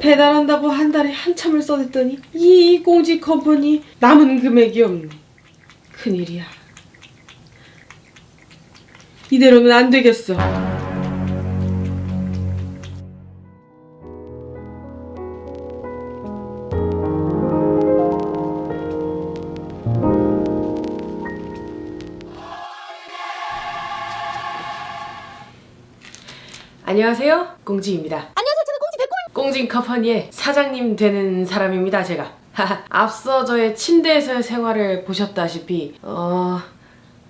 배달한다고 한 달에 한참을 써댔더니 이 공지 컴퍼니 남은 금액이 없네. 큰일이야. 이대로는 안 되겠어. 안녕하세요. 공지입니다. 안녕하세요. 저는 공지 백골. 꽁진 커퍼니의 사장님 되는 사람입니다, 제가. 앞서 저의 침대에서의 생활을 보셨다시피, 어,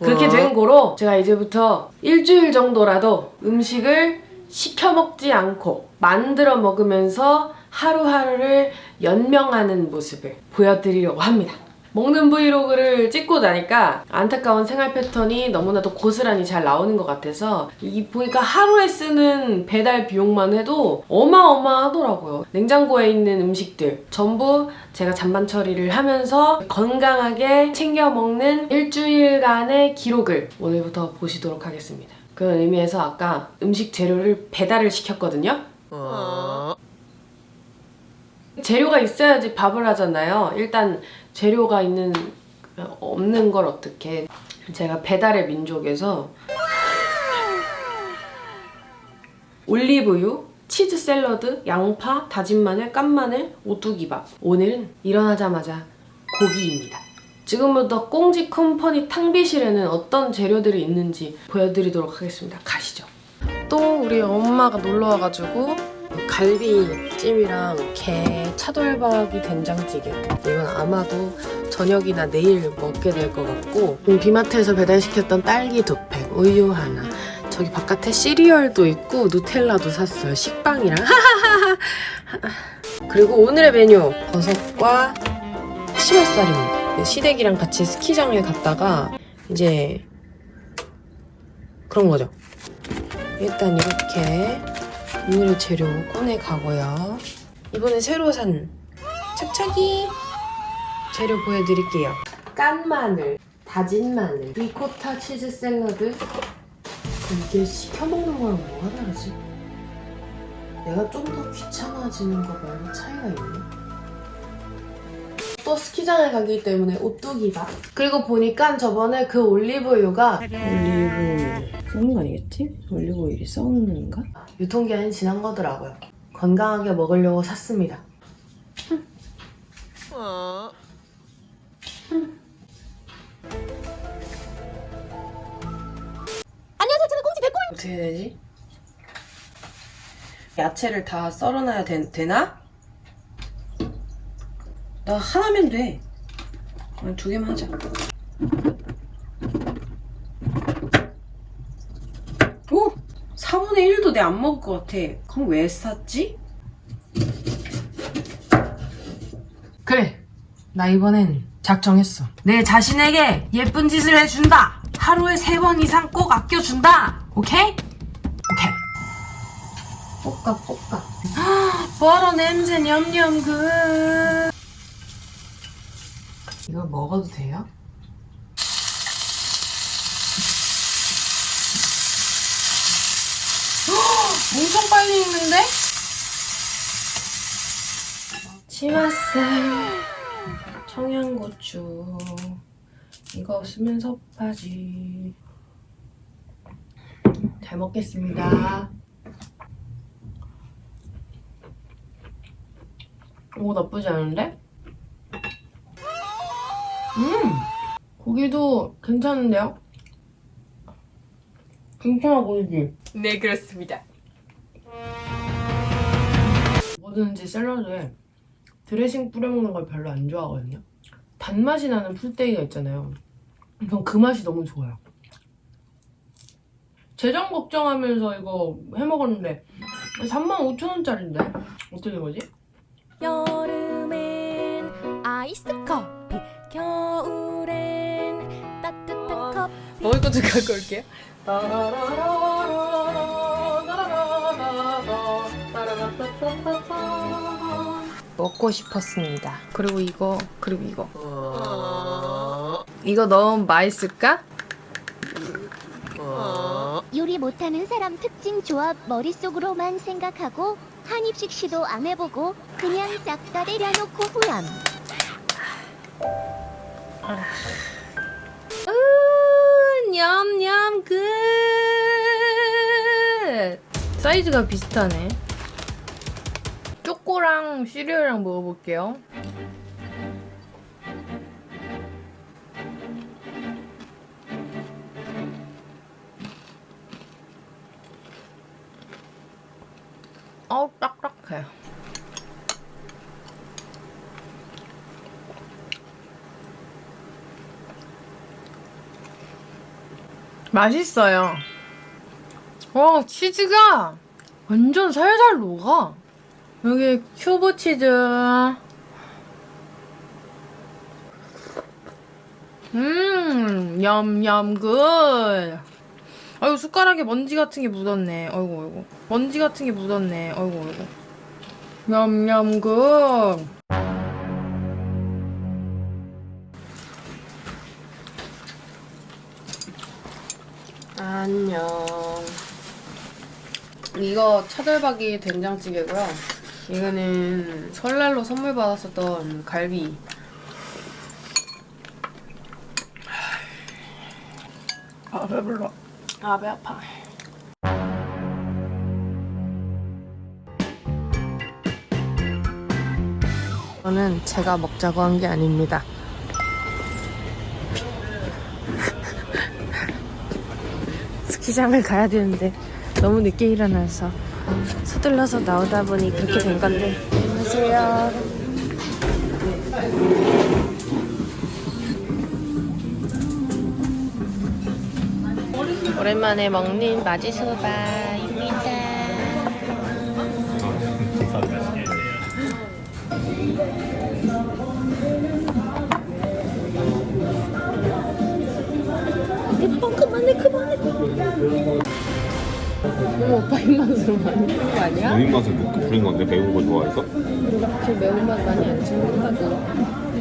그렇게 된 거로 제가 이제부터 일주일 정도라도 음식을 시켜 먹지 않고 만들어 먹으면서 하루하루를 연명하는 모습을 보여드리려고 합니다. 먹는 브이로그를 찍고 나니까 안타까운 생활 패턴이 너무나도 고스란히 잘 나오는 것 같아서 이 보니까 하루에 쓰는 배달 비용만 해도 어마어마하더라고요. 냉장고에 있는 음식들 전부 제가 잔반 처리를 하면서 건강하게 챙겨 먹는 일주일간의 기록을 오늘부터 보시도록 하겠습니다. 그런 의미에서 아까 음식 재료를 배달을 시켰거든요. 재료가 있어야지 밥을 하잖아요. 일단 재료가 있는 없는 걸 어떻게 제가 배달의 민족에서 올리브유, 치즈 샐러드, 양파, 다진 마늘, 깐 마늘, 오뚜기밥. 오늘은 일어나자마자 고기입니다. 지금부터 꽁지 컴퍼니 탕비실에는 어떤 재료들이 있는지 보여드리도록 하겠습니다. 가시죠. 또 우리 엄마가 놀러 와가지고 갈비찜이랑 게 차돌박이 된장찌개. 이건 아마도 저녁이나 내일 먹게 될 것 같고 비마트에서 배달시켰던 딸기 두 팩, 우유 하나. 저기 바깥에 시리얼도 있고 누텔라도 샀어요. 식빵이랑. 그리고 오늘의 메뉴 버섯과 치맛살입니다. 시댁이랑 같이 스키장에 갔다가 이제 그런 거죠. 일단 이렇게 오늘의 재료 꺼내 가고요. 이번에 새로 산 착착이 재료 보여드릴게요. 깐 마늘, 다진 마늘, 리코타 치즈 샐러드. 이게 시켜 먹는 거랑 뭐가 다르지? 내가 좀 더 귀찮아지는 거 말고 차이가 있네. 또 스키장에 가기 때문에 오뚜기밥. 그리고 보니까 저번에 그 올리브유가 올리브오일 썩는 거 아니겠지? 올리브오일이 썩는 건가? 유통기한이 지난 거더라고요. 건강하게 먹으려고 샀습니다. 안녕하세요. 저는 공지 백골. 어떻게 해야 되지? 야채를 다 썰어놔야 되, 되나? 나 하나면 돼. 아니, 두 개만 하자. 오! 4분의 1도 내 안 먹을 것 같아. 그럼 왜 샀지? 그래. 나 이번엔 작정했어. 내 자신에게 예쁜 짓을 해준다. 하루에 세 번 이상 꼭 아껴준다. 오케이? 오케이. 볶아, 볶아. 버터 냄새 냠냠 그. 이거 먹어도 돼요? 엄청 빨리 익는데? 치맛살, 청양고추, 이거 없으면 섭하지. 잘 먹겠습니다. 오, 나쁘지 않은데? 음! 고기도 괜찮은데요? 괜찮아 보이지? 네, 그렇습니다. 뭐든지 샐러드에 드레싱 뿌려 먹는 걸 별로 안 좋아하거든요. 단맛이 나는 풀떼기가 있잖아요. 전 그 맛이 너무 좋아요. 재정 걱정하면서 이거 해 먹었는데 35,000원짜리인데 어떻게 된 거지? 여름엔 아이스 커 먹을 거좀 갖고 올게요. 먹고 싶었습니다. 그리고 이거, 그리고 이거. 이거 너무 맛있을까? 요리 요리 못하는 사람 특징 조합 머릿속으로만 생각하고 한 입씩 시도 안 해보고 그냥 싹다 내려놓고 후람. 으, 냠냠 끝. 사이즈가 비슷하네. 초코랑 시리얼이랑 먹어볼게요. 어우 딱딱해. 맛있어요. 와 치즈가 완전 살살 녹아. 여기 큐브 치즈. 음, 냠냠 굿. 아유 숟가락에 먼지 같은 게 묻었네. 어이구 어이구. 먼지 같은 게 묻었네. 어이구 어이구. 냠냠 굿. 안녕. 이거 차돌박이 된장찌개고요. 이거는 설날로 선물 받았었던 갈비. 아 배불러. 아 배 아파. 저는 제가 먹자고 한 게 아닙니다. 스키장을 가야 되는데 너무 늦게 일어나서 서둘러서 나오다 보니 그렇게 된 건데. 안녕하세요. 오랜만에 먹는 마지소바 어, 그만해 그만해 어머 오빠 입맛으로 많이 먹는 거 아니야? 본 입맛을 그렇게 부린 건데 매운 거 좋아해서? 그렇게 매운맛 많이 안 챙긴다고 난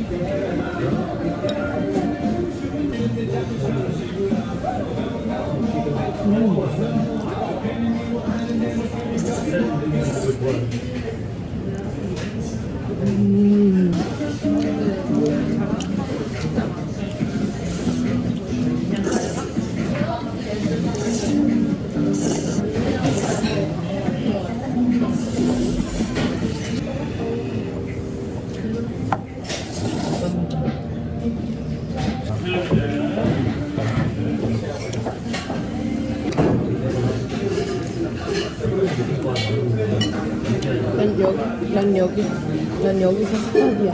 난 여기서 스탑이야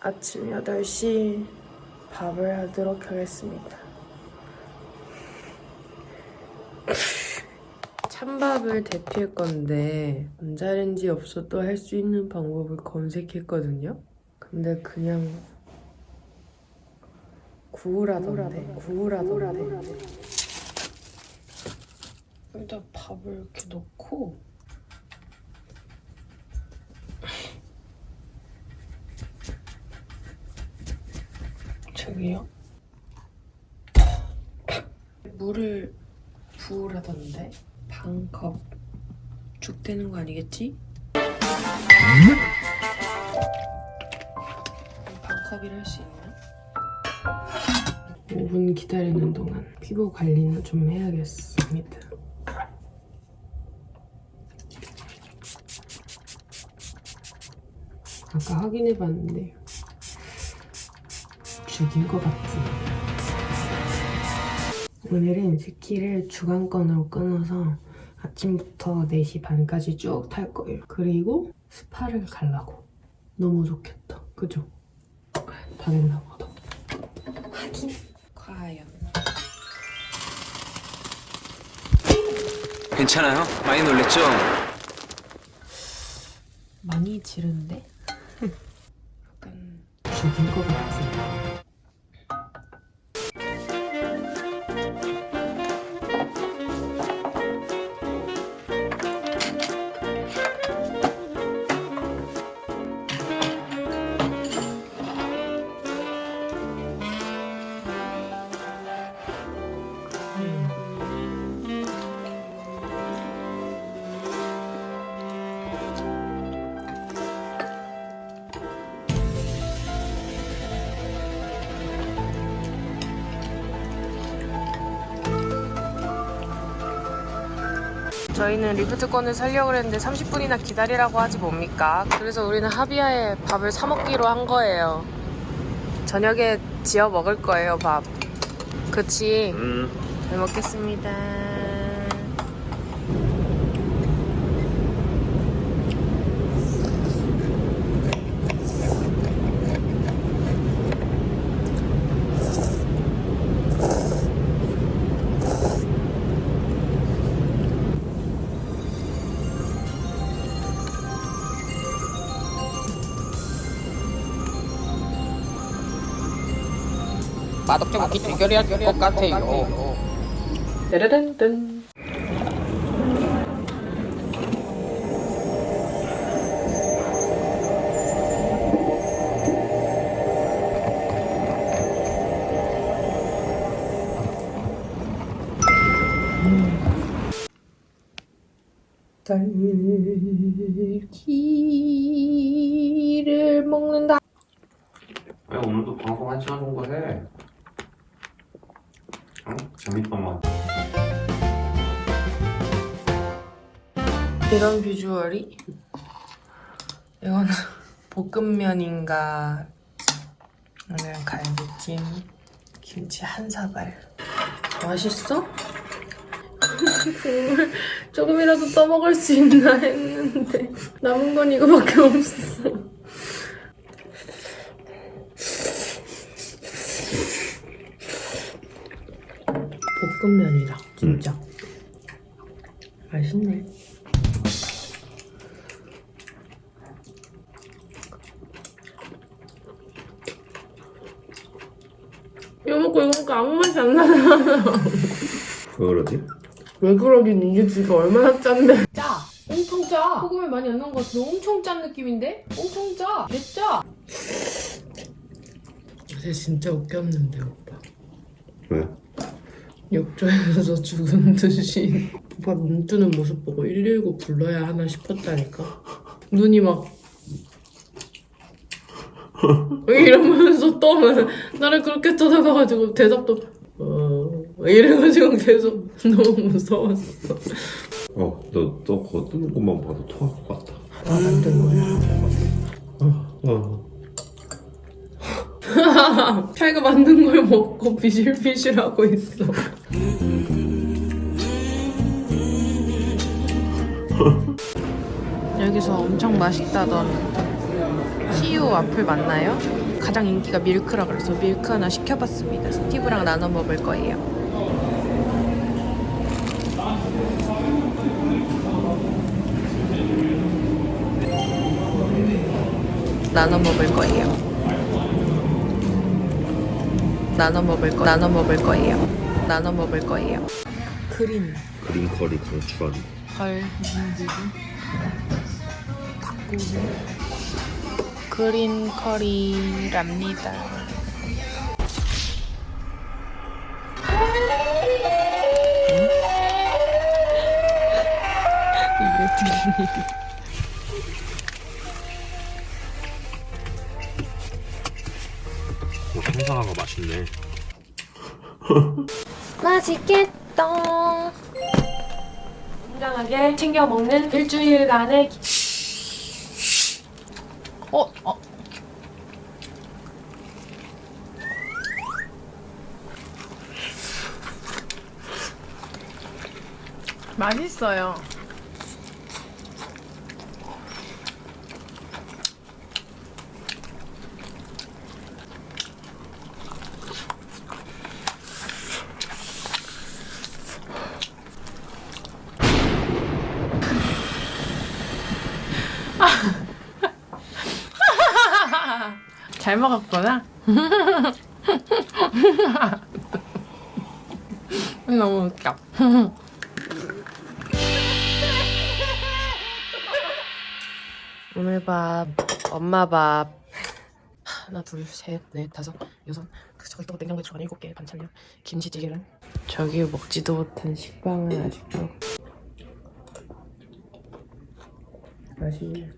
아침 8시 밥을 하도록 하겠습니다. 찬밥을 대피할 건데 전자레인지 없어도 할 수 있는 방법을 검색했거든요. 근데 그냥 구우라던데. 구우라던데. 여기다 밥을 이렇게 넣고. 저기요. 물을 부으라던데 반컵 죽 되는 거 아니겠지? 반컵이라 할수 있나? 5분 기다리는 동안 피부 관리는 좀 해야겠습니다. 아까 확인해 봤는데 죽인 것 같지. 오늘은 스키를 주간권으로 끊어서 아침부터 4시 반까지 쭉 탈 거예요. 그리고 스파를 가려고. 너무 좋겠다. 그죠? 다 됐나 보다. 확인. 과연. 괜찮아요? 많이 놀랬죠? 많이 지른데? 약간 죽인 것 같지? 저희는 리프트권을 살려고 했는데 30분이나 기다리라고 하지 뭡니까? 그래서 우리는 하비아에 밥을 사 먹기로 한 거예요. 저녁에 지어 먹을 거예요, 밥. 그치? 음. 잘 먹겠습니다. 맛없자고 기대결해야 될것 같아요. 따라란딴. 딸기를 먹는다. 왜 오늘도 방송 한 시간 정도 해? 응? 재밌더만. 이런 비주얼이 이거는 볶음면인가 아니면 갈비찜 김치 한 사발 맛있어? 국물 조금이라도 떠먹을 수 있나 했는데 남은 건 이거밖에 없어 볶음면이다 진짜 맛있네 이거 먹고 이거 먹고 아무 맛이 안 나잖아. 왜 그러지? 왜 그러긴 이게 지금 얼마나 짠데? 짜! 엄청 짜! 소금이 많이 안 넣은 것 같은데 엄청 짠 느낌인데? 엄청 짜! 개짜! 요새 진짜 웃겼는데 오빠. 왜? 욕조에서 죽은 듯이 오빠 눈 뜨는 모습 보고 119 불러야 하나 싶었다니까. 눈이 막 이러면서 또 나를 그렇게 쳐다봐가지고 대답도 어 이래가지고 계속 너무 무서웠어. 어, 너, 너 그거 뜨는 것만 봐도 토할 것 같다. 아 만든 거야. 어. 자기가 만든 걸 먹고 비실비실하고 있어. 여기서 엄청 맛있다던 CU 와플 맞나요? 가장 인기가 밀크라 그래서 밀크 하나 시켜봤습니다. 스티브랑 나눠 먹을 거예요. 나눠 먹을 거예요. 나눠 먹을 거 나눠 먹을 거예요. 나눠 먹을 거예요. 그린 그린 커리 강추한. 헐 무슨 닭고기 그린 커리랍니다. 이게 무슨 일이? 거 맛있네. 맛있겠다. 건강하게 챙겨 먹는 일주일간의 기... 어, 어. 맛있어요. 잘 먹었구나. 너무 웃겨. 오늘 밥, 엄마 밥. 하나, 둘, 셋, 넷, 다섯, 여섯. 그 저기 또 냉장고에 들어간 일곱 개 반찬량. 김치찌개는 저기 먹지도 못한 식빵은 아직도 맛있네.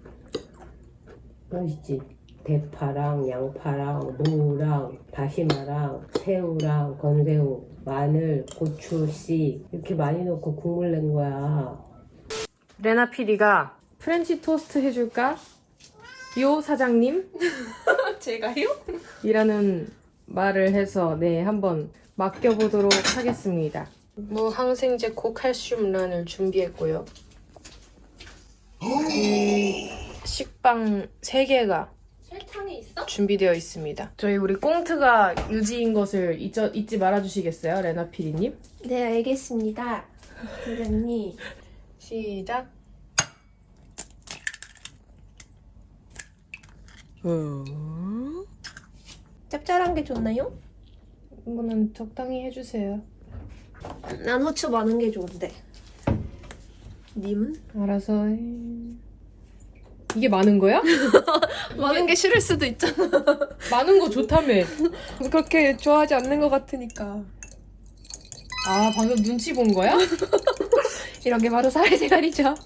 맛있지? 대파랑 양파랑 무랑 다시마랑 새우랑 건새우 마늘 고추 씨 이렇게 많이 넣고 국물 낸 거야 레나 PD가 프렌치 토스트 해줄까? 요 사장님? 제가요? 이라는 말을 해서 네 한번 맡겨보도록 하겠습니다. 무항생제 고칼슘란을 준비했고요. 음, 식빵 3개가 설탕이 있어? 준비되어 있습니다. 저희 우리 꽁트가 유지인 것을 잊, 잊지 말아주시겠어요, 레나 PD님? 네 알겠습니다. 부장님. 시작. 짭짤한 게 좋나요? 이거는 적당히 해주세요. 난 후추 많은 게 좋은데. 님은? 알아서 해. 이게 많은 거야? 많은 게 싫을 수도 있잖아. 많은 거 좋다며. 그렇게 좋아하지 않는 것 같으니까. 아 방금 눈치 본 거야? 이런 게 바로 사회생활이죠.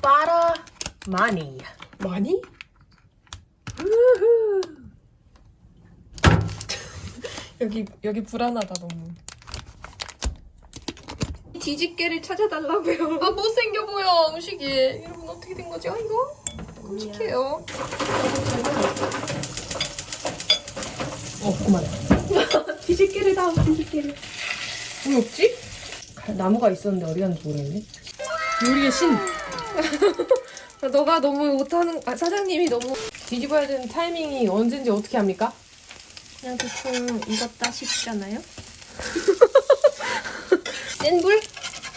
빠라. 많이? 여기 여기 불안하다 너무. 뒤집개를 찾아달라고요. 아 못생겨 보여 음식이. 여러분 어떻게 된 거죠 이거? 끔찍해요. 어 그만. 뒤집개를 다음 뒤집개를. 왜 없지? 가- 나무가 있었는데 어디 갔는지 모르겠네. 요리의 신. 아, 너가 너무 못하는. 아 사장님이 너무 뒤집어야 되는 타이밍이 언제인지 어떻게 합니까? 그냥 대충 익었다 싶잖아요. 센 불?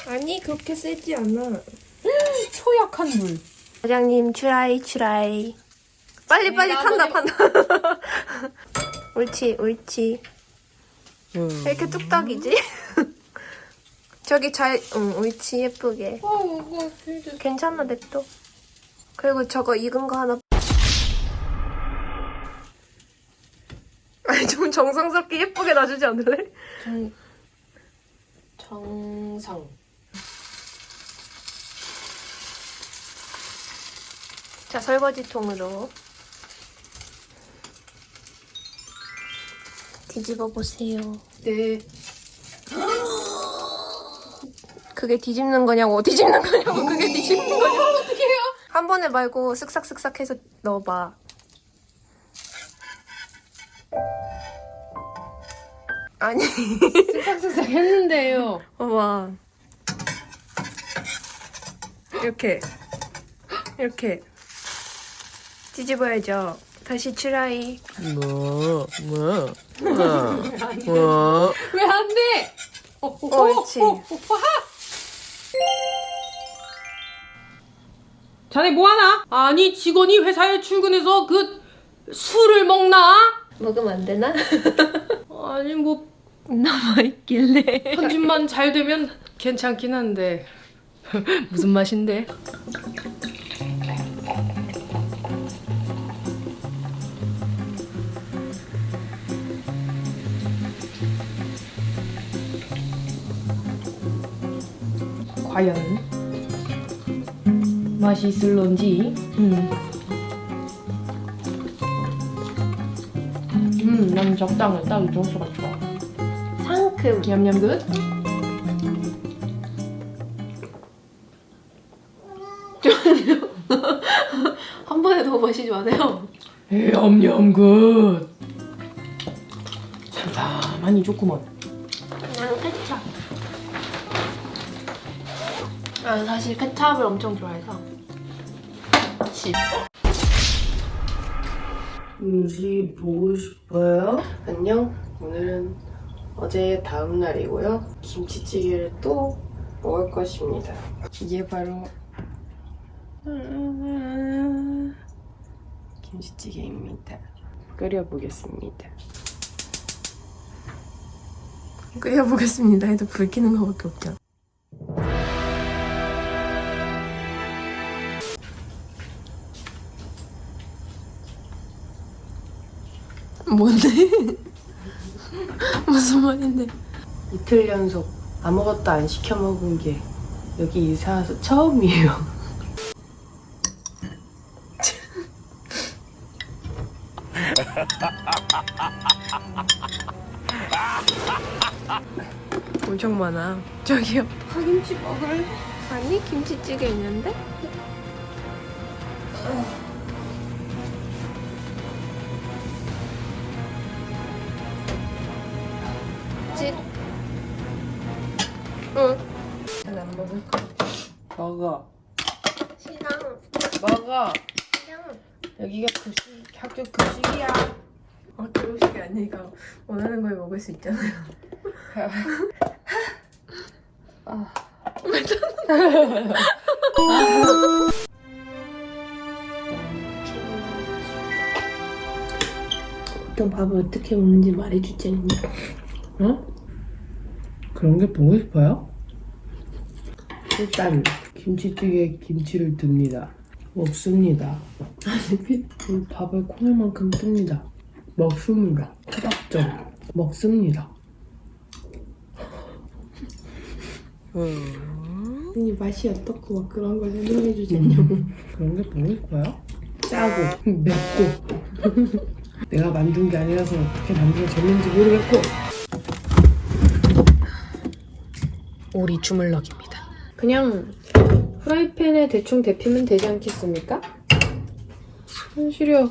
아니 그렇게 세지 않아. 초약한 물. 사장님 추라이 추라이. 빨리 빨리 야, 탄다 판다. 옳지 옳지. 왜 이렇게 뚝딱이지? 저기 잘, 응, 옳지 예쁘게. 어, 뭐, 괜찮아 냅둬. 그리고 저거 익은 거 하나. 좀 정성스럽게 예쁘게 놔주지 않을래? 정 정상. 자 설거지통으로 뒤집어 보세요. 네. 그게 뒤집는 거냐고 뒤집는 거냐고 그게 뒤집는 거냐고 어떻게 해요? 한 번에 말고 쓱싹쓱싹 해서 넣어봐. 아니 쓱싹쓱싹 했는데요. 봐봐. 이렇게 이렇게 뒤집어야죠. 다시 추라이. 왜안 돼? 어, 어, 어, 옳지. 어, 어, 하! 자네 뭐하나? 아니 직원이 회사에 출근해서 그 술을 먹나? 먹으면 안 되나? 아니 뭐 남아있길래. 편집만 잘 되면 괜찮긴 한데 무슨 맛인데? 과연 맛이 있을런지 음. 음, 난 적당해. 딱 이 정도가 좋아. 상큼. 냠냠 굿. 한 번에 더 마시지 마세요. 냠냠 굿. 잠깐만이 좋구먼. 나는 케찹. 나는 사실 케찹을 엄청 좋아해서. 음식 보고 싶어요? 안녕. 오늘은 어제 다음 날이고요. 김치찌개를 또 먹을 것입니다. 이게 바로 김치찌개입니다. 끓여보겠습니다. 끓여보겠습니다 해도 불 켜는 거밖에 없잖아. 뭔데? 무슨 말인데? 이틀 연속 아무것도 안 시켜 먹은 게 여기 이사 와서 처음이에요. 엄청 많아. 저기요. 파김치 먹을래? 아니 김치찌개 있는데? 잘안 먹을 거. 먹어. 싫어. 먹어. 싫어. 여기가 급식, 학교 급식이야. 어, 교식이 아니니까 원하는 걸 먹을 수 있잖아요. 보통 밥을 어떻게 먹는지 말해주지 않냐? 어? 그런 게 보고 싶어요? 일단 김치찌개에 김치를 듭니다. 먹습니다. 아니 밥을 콩알만큼 뜹니다. 먹습니다. 초밥점 먹습니다. 이 맛이 어떻고 막 그런 걸 설명해주지 않냐고. 그런 게 보고 싶어요? 짜고 맵고 내가 만든 게 아니라서 어떻게 만들어졌는지 모르겠고 오리 주물럭입니다. 그냥 프라이팬에 대충 데피면 되지 않겠습니까? 손 시려.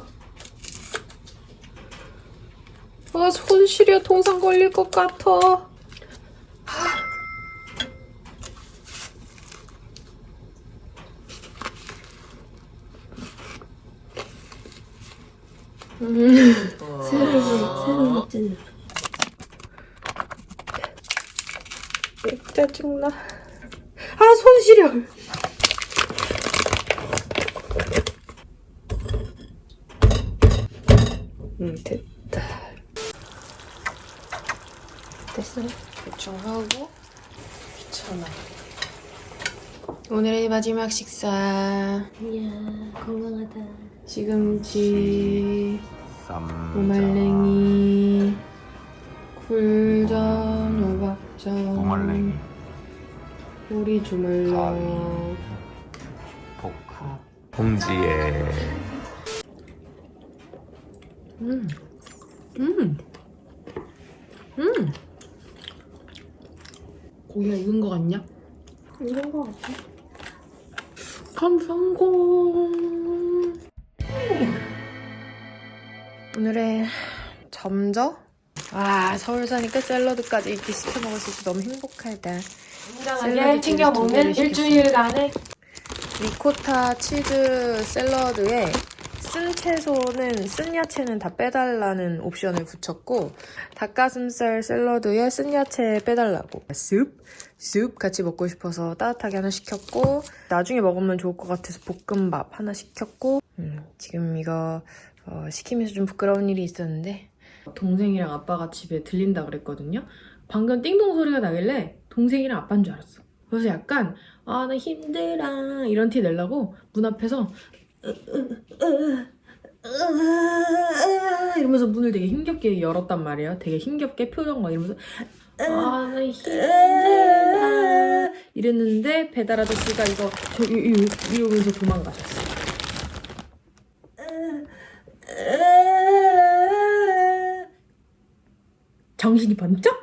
아, 손 시려 통상 걸릴 것 같아. 음. 새로 새로 먹잖아. 짜증나. 아, 손 시려. 음, 됐다. 됐어. 대충 하고 귀찮아. 오늘의 마지막 식사. 이야 건강하다. 시금치, 무말랭이, 굴전, 호박전, 무말랭이 오리 주물럭. 가위. 포크 봉지에 음. 음. 음. 고기가 익은 거 같냐? 이런 거 같아. 감 성공 오늘의 점저? 와, 서울 사니까 샐러드까지 이렇게 시켜 먹을 수 있어 너무 행복하다. 건강하게 샐러드 챙겨 두 먹는. 일주일간의 리코타 치즈 샐러드에 쓴 채소는 쓴 야채는 다 빼달라는 옵션을 붙였고 닭가슴살 샐러드에 쓴 야채 빼달라고 숲? 숲 같이 먹고 싶어서 따뜻하게 하나 시켰고 나중에 먹으면 좋을 것 같아서 볶음밥 하나 시켰고 음, 지금 이거 어, 시키면서 좀 부끄러운 일이 있었는데 동생이랑 아빠가 집에 들린다 그랬거든요. 방금 띵동 소리가 나길래 동생이랑 아빠인 줄 알았어. 그래서 약간 아 나 힘들어 이런 티 내려고 문 앞에서 이러면서 문을 되게 힘겹게 열었단 말이에요. 되게 힘겹게 표정 막 이러면서 아나 힘들어 이랬는데 배달 아저씨가 이거 저 이, 이, 이러면서 도망가셨어. 정신이 번쩍?